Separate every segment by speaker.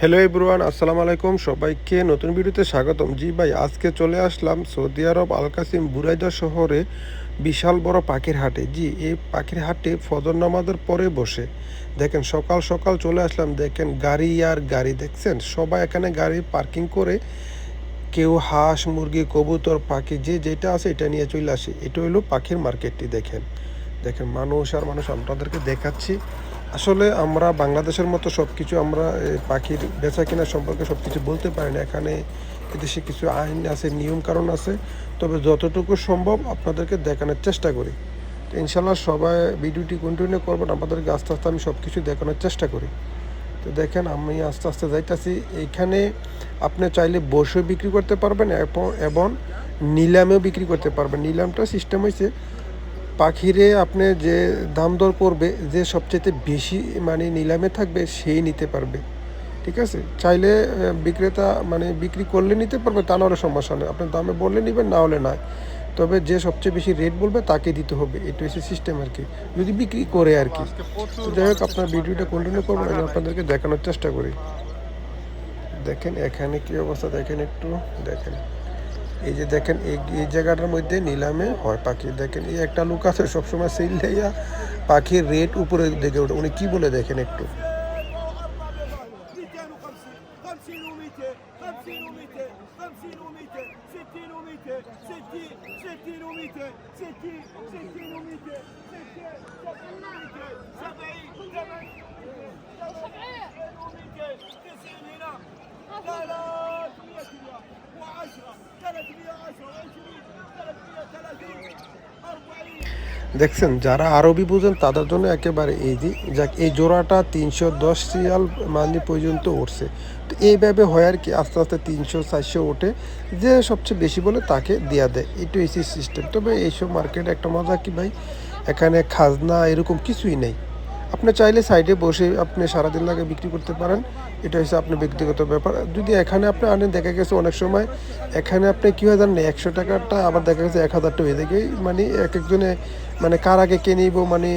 Speaker 1: Hello everyone আসসালামু আলাইকুম। সবাইকে নতুন ভিডিওতে স্বাগতম। জি ভাই, আজকে চলে আসলাম Saudi Arab Al Qassim Buraidah শহরে বিশাল বড় পাখির হাটে। জি, এই পাখির হাটে ফজর নামাজের পরে বসে। দেখেন, সকাল সকাল চলে আসলাম। দেখেন, গাড়ি আর গাড়ি, দেখছেন? সবাই এখানে গাড়ি পার্কিং করে কেউ হাঁস, মুরগি, কবুতর, পাখি, যে যেটা আছে এটা নিয়ে চলে আসে। এটা হলো পাখির মার্কেটটি, দেখেন। দেখেন, মানুষ আর মানুষ আপনাদেরকে দেখাচ্ছি। আসলে আমরা বাংলাদেশের মতো সব কিছু আমরা পাখির বেচা কেনা সম্পর্কে সব কিছু বলতে পারি না। এখানে এদেশে কিছু আইন আছে, নিয়ম কারণ আছে। তবে যতটুকু সম্ভব আপনাদেরকে দেখানোর চেষ্টা করি। তো ইনশাল্লাহ সবাই ভিডিওটি কন্টিনিউ করবেন আপনাদেরকে আস্তে আস্তে আমি সব কিছু দেখানোর চেষ্টা করি। তো দেখেন, আমি আস্তে আস্তে যাইতেছি। এইখানে আপনি চাইলে বসে বিক্রি করতে পারবেন এবং নিলামেও বিক্রি করতে পারবেন। নিলামটা সিস্টেম হয়েছে পাখিরে আপনি যে দাম দর করবে, যে সবচেয়ে বেশি মানে নিলামে থাকবে, সেই নিতে পারবে। ঠিক আছে? চাইলে বিক্রেতা মানে বিক্রি করলে নিতে পারবে, তা নাহলে সমস্যা নেই। আপনি দামে বললে নেবেন, না হলে নয় তবে যে সবচেয়ে বেশি রেট বলবে, তাকে দিতে হবে। এটা হচ্ছে সিস্টেম আর কি। যদি বিক্রি করে আর কি। যাই হোক, আপনার ভিডিওটা কন্টিনিউ করবেন আমি আপনাদেরকে দেখানোর চেষ্টা করি। দেখেন, এখানে কি অবস্থা? দেখেন একটু। দেখেন। এই যে দেখেন, এই এই জায়গাটার মধ্যে নিলামে হয় পাখি। দেখেন, এই একটা লোক আছে, সবসময় সেল লাইয়া পাখির রেট উপরে দেখে ওঠে। উনি কি বলে দেখেন একটু?
Speaker 2: 250 50
Speaker 1: দেখছেন, যারা আরবি বুঝেন তাদের জন্য একেবারে ইজি যাক, এই জোড়াটা তিনশো দশ সিয়াল মানি পর্যন্ত উঠছে। তো এইভাবে হয় আর কি, আস্তে আস্তে তিনশো চারশো ওঠে। যে সবচেয়ে বেশি বলে তাকে দেওয়া দেয়। এটা এসি সিস্টেম তবে এইসব মার্কেটে একটা মজা কি ভাই? এখানে খাজনা এরকম কিছুই নেই। আপনি চাইলে সাইডে বসে আপনি সারাদিন লাগে বিক্রি করতে পারেন। এটা হচ্ছে আপনার ব্যক্তিগত ব্যাপার। যদি এখানে আপনি আনেন, দেখা গেছে অনেক সময় এখানে আপনি কী হয় জানেন, একশো টাকাটা আবার দেখা গেছে এক হাজার টাকা থাকে। মানে এক একজনে মানে কার আগে কে নিব মানে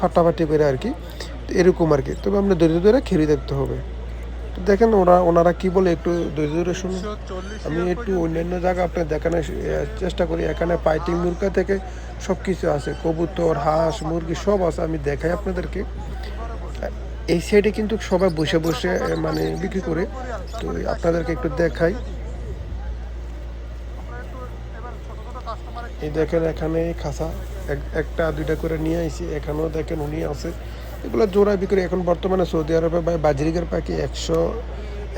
Speaker 1: ফাটাফাটি করে আর কি। এরকম আর কি। তবে আপনার ধৈর্য ধরে খেয়ে দেখতে হবে। তো দেখেন ওরা ওনারা কি বলে একটু ধৈর্য ধরে শুনুন। আমি একটু অন্যান্য জায়গা আপনার দেখানোর চেষ্টা করি। এখানে পাইটিং মুরগা থেকে সব কিছু আছে। কবুতর হাঁস মুরগি সব আছে আমি দেখাই আপনাদেরকে। এই সাইডে কিন্তু সবাই বসে বসে মানে বিক্রি করে। তো আপনাদেরকে একটু দেখাই। এই দেখেন এখানে খাসা এক- একটা দুইটা করে নিয়ে আইছি। এখানেও দেখেন উনি আছে। এগুলো জোড়া বিক্রি এখন বর্তমানে সৌদি আরবে বা বাজরিকের পাখি একশো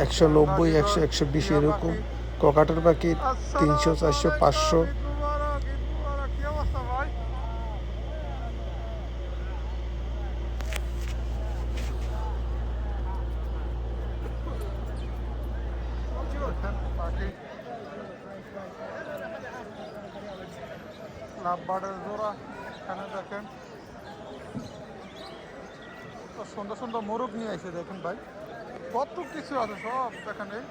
Speaker 1: একশো নব্বই, একশো একশো বিশ এরকম। ককাটের পাখি তিনশো, চারশো, পাঁচশো।
Speaker 3: জোড়া, এখানে দেখেন। সুন্দর সুন্দর মোরগ নিয়ে আসে দেখুন ভাই। কত কিছু আছে সব এখানে। এই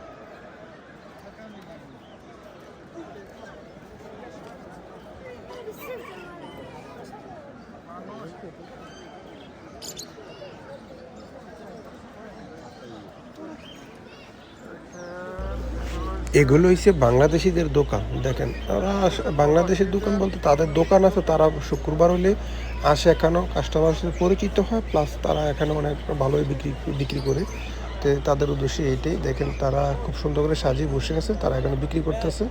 Speaker 1: এগুলো হচ্ছে বাংলাদেশিদের দোকান। দেখেন, তারা বাংলাদেশের দোকান বলতে তাদের দোকান আছে, তারা শুক্রবার হলে আসে এখানেও কাস্টমার সাথে পরিচিত হয় প্লাস তারা এখানে অনেক ভালোই বিক্রি বিক্রি করে। তো তাদের উদ্দেশ্যে এইটাই। দেখেন, তারা খুব সুন্দর করে সাজিয়ে বসে আছে তারা এখানে বিক্রি করতেছে।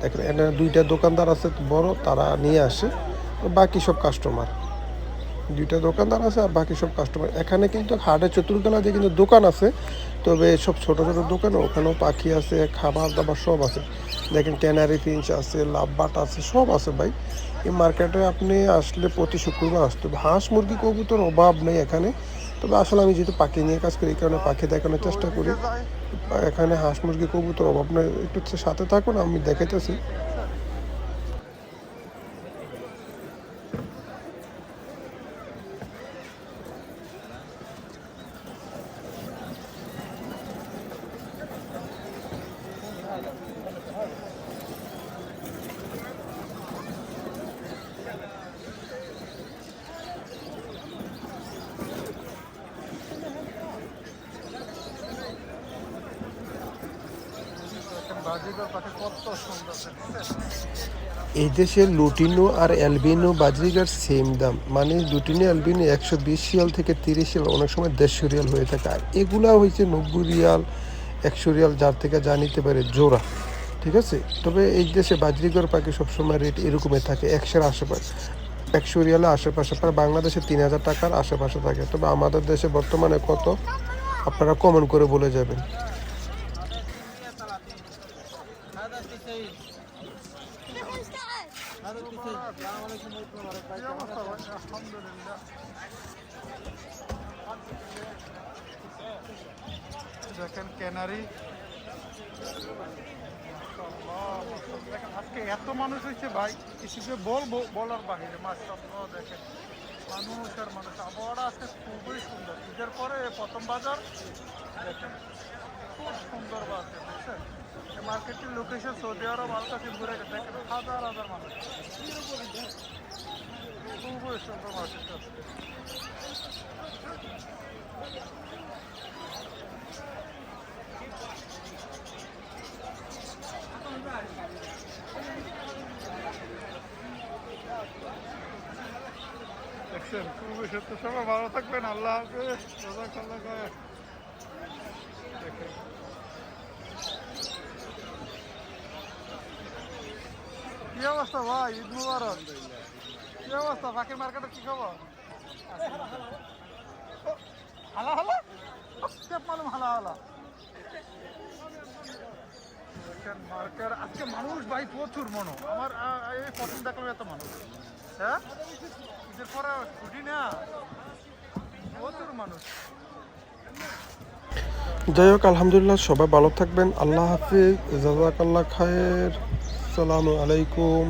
Speaker 1: দেখেন, এখানে দুইটা দোকানদার আছে, বড়, তারা নিয়ে আসে বাকি সব কাস্টমার দুইটা দোকানদার আছে, আর বাকি সব কাস্টমার এখানে কিন্তু হাটের চতুর্তলাতে কিন্তু দোকান আছে তবে সব ছোট ছোট দোকান ওখানেও পাখি আছে, খাবার দাবার সব আছে। দেখেন ক্যানারি ফিঞ্চ আছে লাভবাট আছে, সব আছে ভাই। এই মার্কেটে আপনি আসলে প্রতি শুক্রবার আসতে হবে। হাঁস, মুরগি, কবুতর অভাব নেই এখানে। তবে আসলে আমি যেহেতু পাখি নিয়ে কাজ করি, এই কারণে পাখি দেখানোর চেষ্টা করি। এখানে হাঁস, মুরগি, কবুতর অভাব নেই। একটু সাথে থাকুন, আমি দেখাইতেছি। এই দেশে লুটিনো আর অ্যালবিনো বাজরিগার সেম দাম। মানে লুটিনো অ্যালবিনো একশো বিশ রিয়াল থেকে তিরিশ রিয়াল, অনেক সময় দেড়শো রিয়াল হয়ে থাকে। আর এগুলা হয়েছে নব্বই রিয়াল, একশো রিয়াল, যার থেকে যা নিতে পারে জোড়া। ঠিক আছে? তবে এই দেশে বাজরিগর পাখি সবসময় রেট এরকমই থাকে, একশোর আশেপাশে। একশো রিয়ালের আশেপাশে প্রায় বাংলাদেশে তিন হাজার টাকার আশেপাশে থাকে। তবে আমাদের দেশে বর্তমানে কত? আপনারা কমন করে বলে যাবেন
Speaker 3: কি অবস্থা ভাই? আলহামদুলিল্লাহ দেখেন ক্যানারি। দেখেন আজকে এত মানুষ হয়েছে ভাই, কিছু যে বলব, বলার বাহিরে মাসাল্লাহ দেখেন। মানুষ আর মানুষ, আবহাওয়াটা আজকে খুবই সুন্দর। ঈদের পরে প্রথম বাজার, দেখেন, খুব সুন্দর মার্কেটটির লোকেশন সৌদি আরব আলকাশি ঘুরে গেছে হাজার হাজার মানুষ। খুবই সুন্দর মার্কেটটা খুবই সত্য সবাই ভালো থাকবেন, আল্লাহ হাফেজ জাজাকাল্লাহ খায়ের। দেখেন কি অবস্থা ভাই, ঈদ মুবারক। কি অবস্থা? পাখির মার্কেটে কি খবর? হালা হালা কেপ মালুম হালা হালা মার্কেট, আজকে মানুষ ভাই প্রচুর মনো। আমার এই প্রথম দেখলাম এত মানুষ। হ্যাঁ? ঈদের পরে ছুটি না। প্রচুর মানুষ।
Speaker 1: যাই হোক, আলহামদুলিল্লাহ, সবাই ভালো থাকবেন। আল্লাহ হাফিজ। জাজাকাল্লাহ খায়ের। সালামু আলাইকুম।